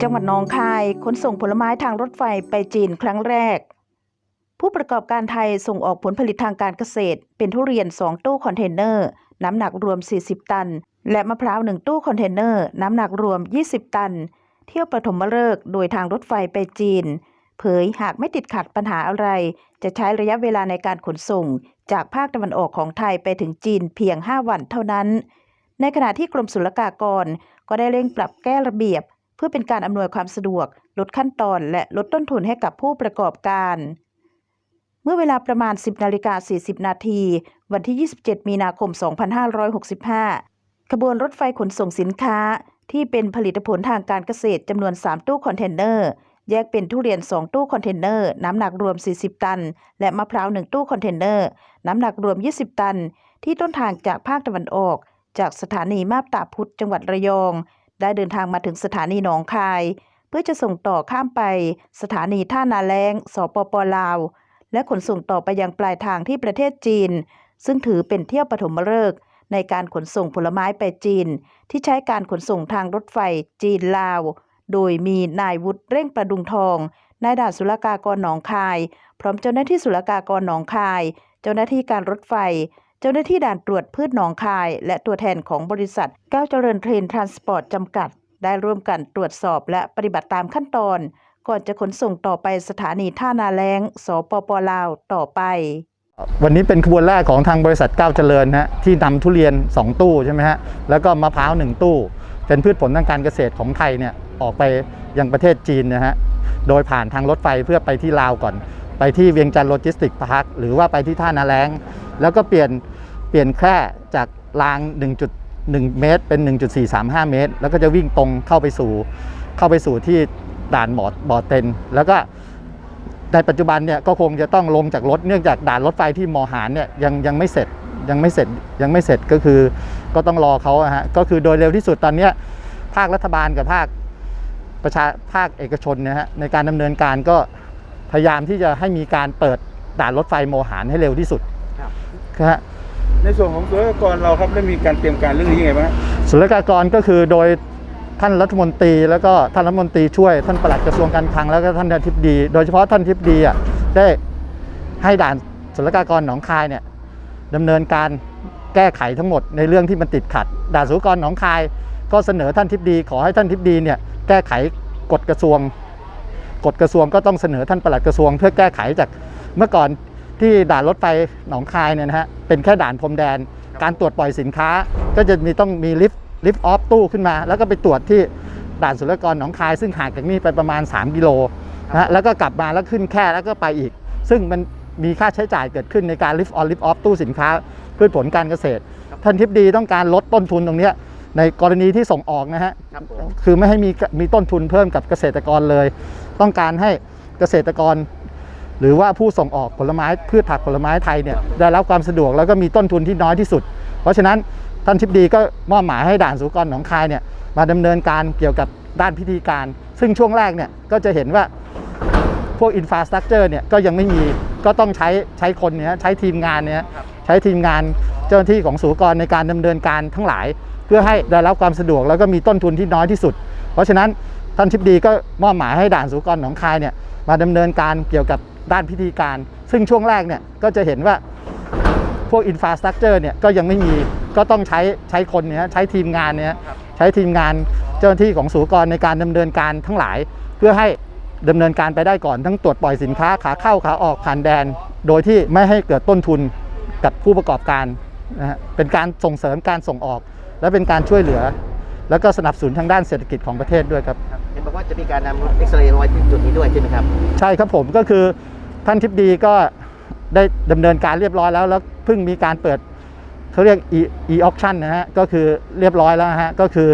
จังหวัดหนองคายขนส่งผลไม้ทางรถไฟไปจีนครั้งแรก ผู้ประกอบการไทยส่งออกผลผลิตทางการเกษตร เป็นทุเรียน 2 ตู้คอนเทนเนอร์ น้ำหนักรวม 40 ตัน และมะพร้าว 1 ตู้คอนเทนเนอร์ น้ำหนักรวม 20 ตัน เที่ยวปฐมฤกษ์โดยทางรถไฟไปจีน เผยหากไม่ติดขัดปัญหาอะไร จะใช้ระยะเวลาในการขนส่ง จากภาคตะวันออกของไทยไปถึงจีนเพียง 5 วันเท่านั้น ในขณะที่กรมศุลกากร ก็ได้เร่งปรับแก้ระเบียบ เพื่อเป็นการอำนวยความสะดวก ลดขั้นตอนและลดต้นทุนให้กับผู้ประกอบการ เมื่อเวลาประมาณ 10นาฬิกา40 นาทีวันที่ 27 มีนาคม 2565 ขบวนรถไฟขนส่งสินค้า ที่เป็นผลิตผลทางการเกษตรจำนวน 3 ตู้คอนเทนเนอร์ แยกเป็นทุเรียน 2 ตู้คอนเทนเนอร์ น้ำหนักรวม 40 ตัน และมะพร้าว 1 ตู้คอนเทนเนอร์ น้ำหนักรวม 20 ตัน ที่ต้นทางจากภาคตะวันออก จากสถานีมาบตาพุธจังหวัดระยอง ได้เดินทางมาถึงสถานีหนองคาย เพื่อจะส่งต่อข้ามไป สถานีท่านาแลงสปปลาว และขนส่งต่อไปยังปลายทางที่ประเทศจีน ซึ่งถือเป็นเที่ยวปฐมฤกษ์ในการขนส่งผลไม้ไปจีน ที่ใช้การขนส่งทางรถไฟจีนลาว โดยมีนายวุฒิเร่งประดุงทองนายด่านศุลกากรหนองคาย พร้อมเจ้าหน้าที่ศุลกากรหนองคาย เจ้าหน้าที่การรถไฟ เจ้าหน้าที่ด่านตรวจพืชหนองคาย และตัวแทนของบริษัทก้าวเจริญเทรนทรานสปอร์ตจำกัด ได้ร่วมกันตรวจสอบและปฏิบัติตามขั้นตอน ก่อนจะขนส่งต่อไปสถานีท่านาแลงสปปลาวต่อไป วันนี้เป็นขบวนแรกของทางบริษัทก้าวเจริญนะฮะที่นำทุเรียน 2 ตู้ใช่ไหมฮะแล้วก็มะพร้าว 1 ตู้ เป็นพืชผลทางการเกษตรของไทยเนี่ยออกไปยังประเทศจีนนะฮะโดยผ่านทางรถไฟเพื่อไปที่ลาวก่อน ไปที่เวียงจันทร์โลจิสติกพาร์คหรือว่าไปที่ท่านาแรง แล้วก็เปลี่ยนเปลี่ยนแค่จากราง 1.1 เมตร เป็น 1.435 เมตร แล้วก็จะวิ่งตรงเข้าไปสู่เข้าไปสู่ที่ด่านหมอดบ่อเต็น แล้วก็ในปัจจุบันเนี่ยก็คงจะต้องลงจากรถเนื่องจากด่านรถไฟที่มอหารเนี่ยยังยังไม่เสร็จยังไม่เสร็จยังไม่เสร็จก็คือก็ต้องรอเขาอะฮะก็คือโดยเร็วที่สุดตอนนี้ภาครัฐบาลกับภาคประชาภาคเอกชนนะฮะในการดำเนินการก็พยายามที่จะให้มีการเปิดด่านรถไฟโมหารให้เร็วที่สุด ครับนะฮะในส่วนของศุลกากรเราครับได้มีการเตรียมการเรื่องนี้ยังไงบ้างฮะศุลกากรก็คือโดยท่านรัฐมนตรีแล้วก็ท่านรัฐมนตรีช่วยท่านปลัดกระทรวงการคลังแล้วก็ท่านอธิบดี โดยเฉพาะท่านอธิบดีอะได้ให้ด่านศุลกากรหนองคายเนี่ยดำเนินการแก้ไขทั้งหมดในเรื่องที่มันติดขัด ด่านศุลกากรหนองคาย ก็เสนอท่านทิบดี ขอให้ท่านทิบดีเนี่ยแก้ไขกฎกระทรวงกฎกระทรวงก็ต้องเสนอท่านปลัดกระทรวง เพื่อแก้ไขจากเมื่อก่อน ที่ด่านรถไฟหนองคายเนี่ยนะฮะเป็นแค่ด่านพรมแดน การตรวจปล่อยสินค้า ก็จะมีต้องมีลิฟต์ลิฟต์ออฟตู้ขึ้นมา แล้วก็ไปตรวจที่ด่านศุลกากรหนองคาย ซึ่งห่างจากนี่ไปประมาณ 3 กิโลนะฮะแล้วก็กลับมาแล้วขึ้นแค่แล้วก็ไปอีก ซึ่งมันมีค่าใช้จ่ายเกิดขึ้นในการลิฟต์ออนลิฟต์ออฟตู้สินค้าพืชผลการเกษตร ท่านทิบดีต้องการลดต้นทุนตรงเนี้ยในกรณีที่ส่งออกนะฮะครับผมคือไม่ให้มีมีต้นทุนเพิ่มกับเกษตรกรเลย ต้องการให้เกษตรกร หรือว่าผู้ส่งออกผลไม้พืชผักผลไม้ไทยเนี่ยได้รับความสะดวกแล้วก็มีต้นทุนที่น้อยที่สุด เพราะฉะนั้นท่านทิบดีก็มอบหมายให้ด่านสุกรหนองคายเนี่ยมาดำเนินการเกี่ยวกับด้านพิธีการ ซึ่งช่วงแรกเนี่ยก็จะเห็นว่าพวกอินฟาสตรักเจอร์เนี่ยก็ยังไม่มีก็ต้องใช้ใช้คนเนี่ยใช้ทีมงานเนี่ยใช้ทีมงานเจ้าหน้าที่ของสุกรในการดำเนินการทั้งหลาย เพื่อให้ได้รับความสะดวกแล้วก็มีต้นทุนที่น้อยที่สุด เพราะฉะนั้นท่านทิบดีก็มอบหมายให้ด่านสุกรหนองคายเนี่ยมาดำเนินการเกี่ยวกับ ด้านพิธีการ ซึ่งช่วงแรกเนี่ยก็จะเห็นว่าพวกอินฟ a าสตรักเจอร์เนี่ยก็ยังไม่มีก็ต้องใช้ใช้คนเนี่ยใช้ทีมงานเนี่ยใช้ทีมงานเจ้าหน้าที่ของสุกรในการดำเนินการทั้งหลาย เพื่อให้ดำเนินการไปได้ก่อนทั้งตรวจปล่อยสินค้าขาเข้าขาออกผ่านแดน โดยที่ไม่ให้เกิดต้นทุนกับผู้ประกอบการนะฮะเป็นการส่งเสริมการส่งออก และเป็นการช่วยเหลือ แล้วก็สนับสนุนทางด้านเศรษฐกิจของประเทศด้วยครับครับเห็นบอกว่าจะมีการนำเอ็กซเรย์มาไว้ที่จุดนี้ด้วยใช่ไหมครับใช่ครับผมก็คือ ท่านทิบดีก็ได้ดำเนินการเรียบร้อยแล้ว แล้วเพิ่งมีการเปิดเขาเรียก e e auction นะฮะก็คือเรียบร้อยแล้วฮะก็คือ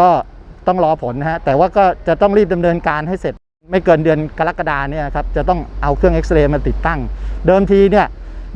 ก็ต้องรอผลนะฮะแต่ว่าก็จะต้องรีบดำเนินการให้เสร็จ ไม่เกินเดือนกรกฎาเนี่ยครับจะต้องเอาเครื่องเอ็กซเรย์มาติดตั้ง เดิมทีเนี่ย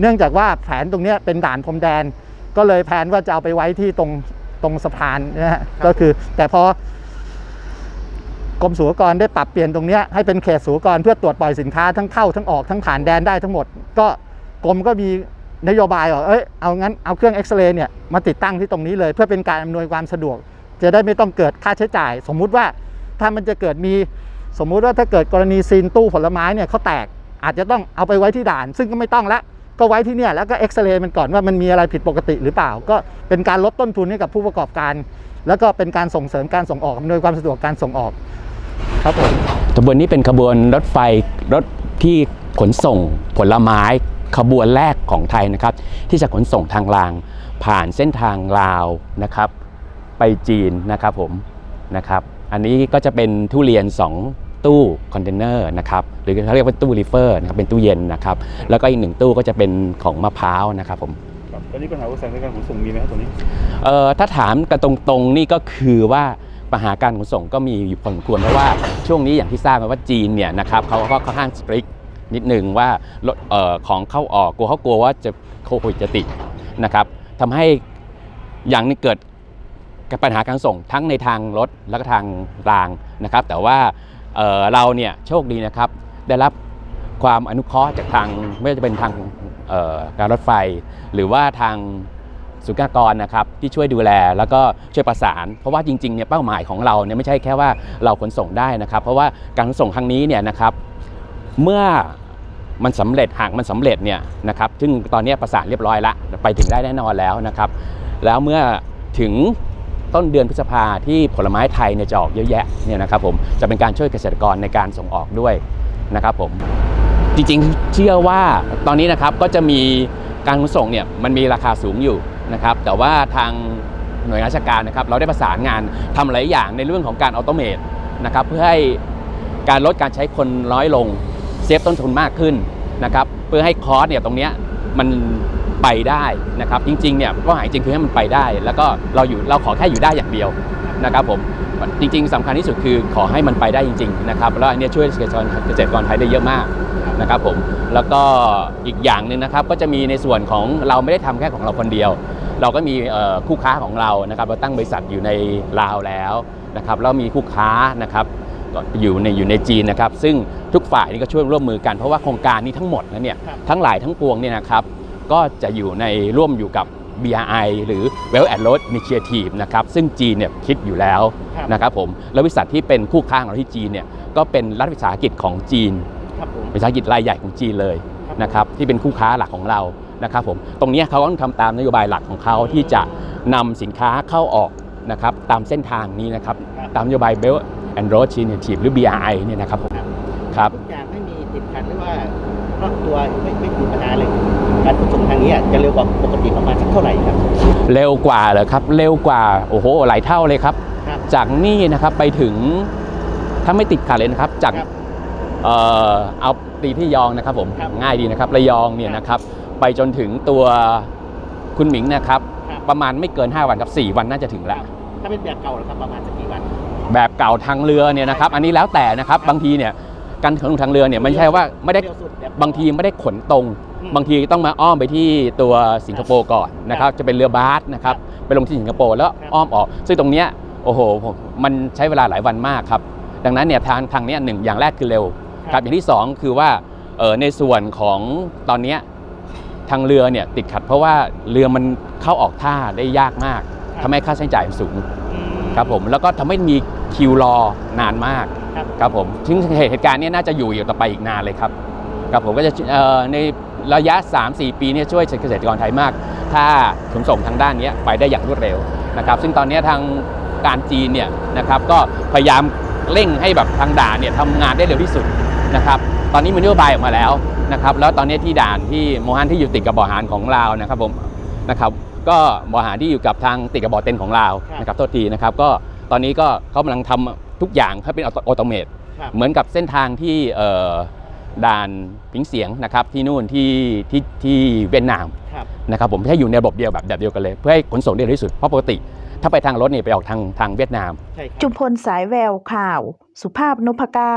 เนื่องจากว่าแผนตรงเนี้ยเป็นด่านพรมแดน ก็เลยแผนว่าจะเอาไปไว้ที่ตรงตรงสะพานนะฮะก็คือแต่พอ กรมศุลกากรได้ปรับเปลี่ยนตรงนี้ให้เป็นเขตศุลกากรเพื่อตรวจปล่อยสินค้าทั้งเข้าทั้งออกทั้งผ่านแดนได้ทั้งหมด ก็กรมก็มีนโยบายว่าเอ้ยเอางั้นเอาเครื่องเอ็กซเรย์เนี่ยมาติดตั้งที่ตรงนี้เลย เพื่อเป็นการอำนวยความสะดวก จะได้ไม่ต้องเกิดค่าใช้จ่าย สมมุติว่าถ้ามันจะเกิดมีสมมุติว่าถ้าเกิดกรณีซีนตู้ผลไม้เนี่ยเขาแตกอาจจะต้องเอาไปไว้ที่ด่าน ซึ่งก็ไม่ต้องละก็ไว้ที่เนี่ยแล้วก็เอ็กซเรย์มันก่อนว่ามันมีอะไรผิดปกติหรือเปล่า ก็เป็นการลดต้นทุนให้กับผู้ประกอบการ แล้วก็เป็นการส่งเสริมการส่งออกอำนวยความสะดวกการส่งออก ครับผมขบวนนี้เป็นขบวนรถไฟรถที่ขนส่งผลไม้ขบวนแรกของไทยนะครับ ที่จะขนส่งทางราง ผ่านเส้นทางลาวนะครับ ไปจีนนะครับผมนะครับ อันนี้ก็จะเป็นทุเรียน 2 ตู้คอนเทนเนอร์นะครับหรือเขาเรียกว่าตู้รีเฟอร์นะครับเป็นตู้เย็นนะครับ แล้วก็อีกหนึ่งตู้ก็จะเป็นของมะพร้าวนะครับผมครับตอนนี้ปัญหาอุปสรรคในการขนส่งมีไหมครับตอนนี้เอ่อถ้าถามกันตรงๆนี่ก็คือว่า ปัญหาการขนส่งก็มีอยู่พอสมควรเพราะว่าช่วงนี้อย่างที่ทราบมาว่าจีนเนี่ยนะครับเขาก็ค่อนข้างสตริกนิดหนึ่งว่ารถเอ่อของเข้าออกกลัวเขากลัวว่าจะโควิดจะติดนะครับทำให้อย่างนี้เกิดปัญหาการส่งทั้งในทางรถแล้วก็ทางรางนะครับ แต่ว่าเเราเนี่ยโชคดีนะครับ ได้รับความอนุเคราะห์จากทางไม่ว่าจะเป็นทางการรถไฟ หรือว่าทาง สุขากรนะครับที่ช่วยดูแลแล้วก็ช่วยประสาน เพราะว่าจริงๆเนี่ยเป้าหมายของเราเนี่ยไม่ใช่แค่ว่าเราขนส่งได้นะครับ เพราะว่าการขนส่งครั้งนี้เนี่ยนะครับเมื่อมันสำเร็จหากมันสำเร็จเนี่ยนะครับซึ่งตอนนี้ประสานเรียบร้อยละไปถึงได้แน่นอนแล้วนะครับ แล้วเมื่อถึงต้นเดือนพฤษภาที่ผลไม้ไทยเนี่ยจะออกเยอะแยะเนี่ยนะครับผมจะเป็นการช่วยเกษตรกรในการส่งออกด้วยนะครับผมจริงๆเชื่อว่าตอนนี้นะครับก็จะมีการขนส่งเนี่ยมันมีราคาสูงอยู่ นะครับแต่ว่าทางหน่วยงานราชการนะครับเราได้ประสานงานทำหลายอย่างในเรื่องของการออโตเมตนะครับเพื่อให้การลดการใช้คนน้อยลงเซฟต้นทุนมากขึ้นนะครับเพื่อให้คอสเนี่ยตรงเนี้ยมันไปได้นะครับจริงๆเนี่ยเป้าหมายจริงคือให้มันไปได้ แล้วก็เราอยู่เราขอแค่อยู่ได้อย่างเดียวนะครับผมจริง ๆสำคัญที่สุดคือขอให้มันไปได้จริง ๆ นะครับแล้วอันนี้ช่วยเกษตรกรเกษตรกรไทยได้เยอะมากนะครับผมแล้วก็อีกอย่างหนึ่งนะครับก็จะมีในส่วนของเราไม่ได้ทำแค่ของเราคนเดียว เราก็มีเอ่อคู่ค้าของเรานะครับเราตั้งบริษัทอยู่ในลาวแล้วนะครับแล้วมีคู่ค้านะครับก็อยู่ในอยู่ในจีนนะครับ ซึ่งทุกฝ่ายนี่ก็ช่วยร่วมมือกันเพราะว่าโครงการนี้ทั้งหมดแล้วเนี่ยทั้งหลายทั้งปวงเนี่ยนะครับก็จะอยู่ในร่วมอยู่กับ BRI หรือ Well and Road Initiative นะครับซึ่งจีนเนี่ยคิดอยู่แล้วนะครับผมแล้วบริษัทที่เป็นคู่ค้าของเราที่จีนเนี่ยก็เป็นรัฐวิสาหกิจของจีนครับผมวิสาหกิจรายใหญ่ของจีนเลยนะครับที่เป็นคู่ค้าหลักของเรา นะครับผมตรงเนี้ยเขาก็ต้องทำตามนโยบายหลักของเขาที่จะนำสินค้าเข้าออกนะครับตามเส้นทางนี้นะครับตามนโยบาย Belt and Road Initiative หรือ BRI เนี่ยนะครับผมครับทุกอย่างไม่มีติดขัดหรือว่าครอบตัวไม่ไม่มีปัญหาเลยการขนส่งทางนี้อะจะเร็วกว่าปกติประมาณสักเท่าไหร่ครับ เร็วกว่าเหรอครับ เร็วกว่าโอ้โหหลายเท่าเลยครับครับจากนี่นะครับไปถึงถ้าไม่ติดขัดเลยนะครับจากครับเอ่อเอาตีที่ยองนะครับผมครับง่ายดีนะครับระยองเนี่ยนะครับ ไปจนถึงตัวคุณหมิงนะครับ ครับ ประมาณไม่เกิน 5 วันครับ 4 วันน่าจะถึงแล้ว ถ้าเป็นแบบเก่าเหรอครับประมาณสักกี่วัน แบบเก่าทางเรือเนี่ยนะครับ อันนี้แล้วแต่นะครับบางทีเนี่ยการขนส่งทางเรือเนี่ยไม่ใช่ว่าไม่ได้เร็วสุดแบบ บางทีไม่ได้ขนตรง อืมบางทีต้องมาอ้อมไปที่ตัวสิงคโปร์ก่อนนะครับจะเป็นเรือบาสนะครับไปลงที่สิงคโปร์แล้วครับ อ้อมออก ซึ่งตรงเนี้ยโอ้โหผมมันใช้เวลาหลายวันมากครับดังนั้นเนี่ยทางทางเนี้ยหนึ่งอย่างแรกคือเร็วครับอย่างที่สองคือว่าเออในส่วนของตอนเนี้ย ทางเรือเนี่ยติดขัดเพราะว่าเรือมันเข้าออกท่าได้ยากมากทำให้ค่าใช้จ่ายมันสูงอืมครับผมแล้วก็ทำให้มีคิวรอนานมากครับครับผมซึ่งเหตุการณ์เนี้น่าจะอยู่อยู่ต่อไปอีกนานเลยครับครับผมก็จะเอ่อในระยะ 3-4 ปีเนี้ช่วยเกษตรกรไทยมาก ถ้าขนส่งทางด้านเนี้ยไปได้อย่างรวดเร็วนะครับ ซึ่งตอนเนี้ยทางการจีนเนี่ยนะครับก็พยายามเร่งให้แบบทางด่านเนี่ยทำงานได้เร็วที่สุดนะครับ ตอนนี้มีนโยบายออกมาแล้วนะครับแล้วตอนนี้ที่ด่านที่โมฮันที่อยู่ติดกับบ่อหารของลาวนะครับผมนะครับก็บ่อหารที่อยู่กับทางติดกับบ่อเต็นของลาวนะครับโทษทีนะครับก็ตอนนี้ก็เขากำลังทำทุกอย่างให้เป็นออโตเมตครับเหมือนกับเส้นทางที่เอ่อด่านพิงเสียงนะครับที่นู่นที่ที่ที่เวียดนามครับนะครับผมให้อยู่ในระบบเดียวแบบแบบเดียวกันเลย เพื่อให้ขนส่งได้เร็วที่สุดเพราะปกติ ถ้าไปทางรถเนี่ยไปออกทางทางเวียดนามใช่ครับจุมพลสายแววข่าว สุภาพนพเก้า